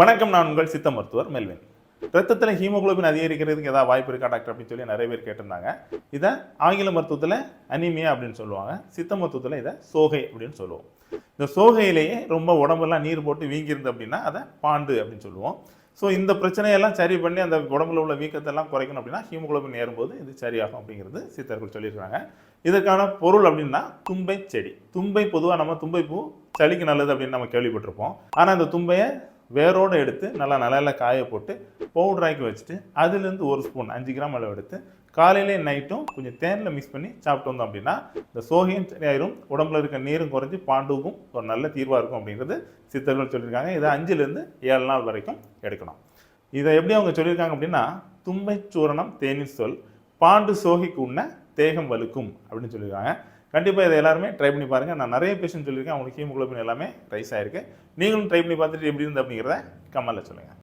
வணக்கம் நான் உங்கள் சித்த மருத்துவர் மெல்வின். ரத்தத்தில் ஹீமோகுளோபின் அதிகரிக்கிறதுக்கு ஏதாவது வாய்ப்பு இருக்கா டாக்டர்? அப்படின்னு சொல்லி நிறைய பேர் கேட்டிருந்தாங்க. இதை ஆங்கில மருத்துவத்தில் அனிமியா அப்படின்னு சொல்லுவாங்க. சித்த மருத்துவத்தில் இதை சோகை அப்படின்னு சொல்லுவோம். இந்த சோகையிலேயே ரொம்ப உடம்பெல்லாம் நீர் போட்டு வீங்கியிருந்து அப்படின்னா அதை பாண்டு அப்படின்னு சொல்லுவோம். ஸோ இந்த பிரச்சனையெல்லாம் சரி பண்ணி அந்த உடம்புல உள்ள வீக்கத்தெல்லாம் குறைக்கணும் அப்படின்னா ஹீமோகுளோபின் ஏறும்போது இது சரியாகும் அப்படிங்கிறது சித்தர்கள் சொல்லியிருக்காங்க. இதற்கான பொருள் அப்படின்னா தும்பை செடி. தும்பை பொதுவாக நம்ம தும்பை பூ சளிக்கு நல்லது அப்படின்னு நம்ம கேள்விப்பட்டிருப்போம். ஆனால் அந்த தும்பையை வேரோடு எடுத்து நல்லா நிலையில காய போட்டு பவுடராக்கி வச்சுட்டு அதுலேருந்து ஒரு ஸ்பூன் அஞ்சு கிராம் அளவு எடுத்து காலையிலே நைட்டும் கொஞ்சம் தேனில் மிக்ஸ் பண்ணி சாப்பிட்டு வந்தோம் அப்படின்னா இந்த சோகையும் சரியாயிரும் உடம்புல இருக்க நீரும் குறைஞ்சி பாண்டுக்கும் ஒரு நல்ல தீர்வாக இருக்கும் அப்படிங்கிறது சித்தர்கள் சொல்லியிருக்காங்க. இதை அஞ்சுலேருந்து ஏழு நாள் வரைக்கும் எடுக்கணும். இதை எப்படி அவங்க சொல்லியிருக்காங்க அப்படின்னா தும்பை சூரணம் தேனின் சொல் பாண்டு சோகைக்கு உண்ண தேகம் வலுக்கும் அப்படின்னு சொல்லியிருக்காங்க. கண்டிப்பாக இதை எல்லாருமே ட்ரை பண்ணி பாருங்கள் நான் நிறைய பேஷண்ட் சொல்லியிருக்கேன். அவங்களுக்கு ஹீமோக்ளோபின் எல்லாமே ரைஸ் ஆயிருக்கு. நீங்களும் ட்ரை பண்ணி பார்த்துட்டு எப்படி இருந்து அப்படிங்கிறத கமெண்ட்டில் சொல்லுங்கள்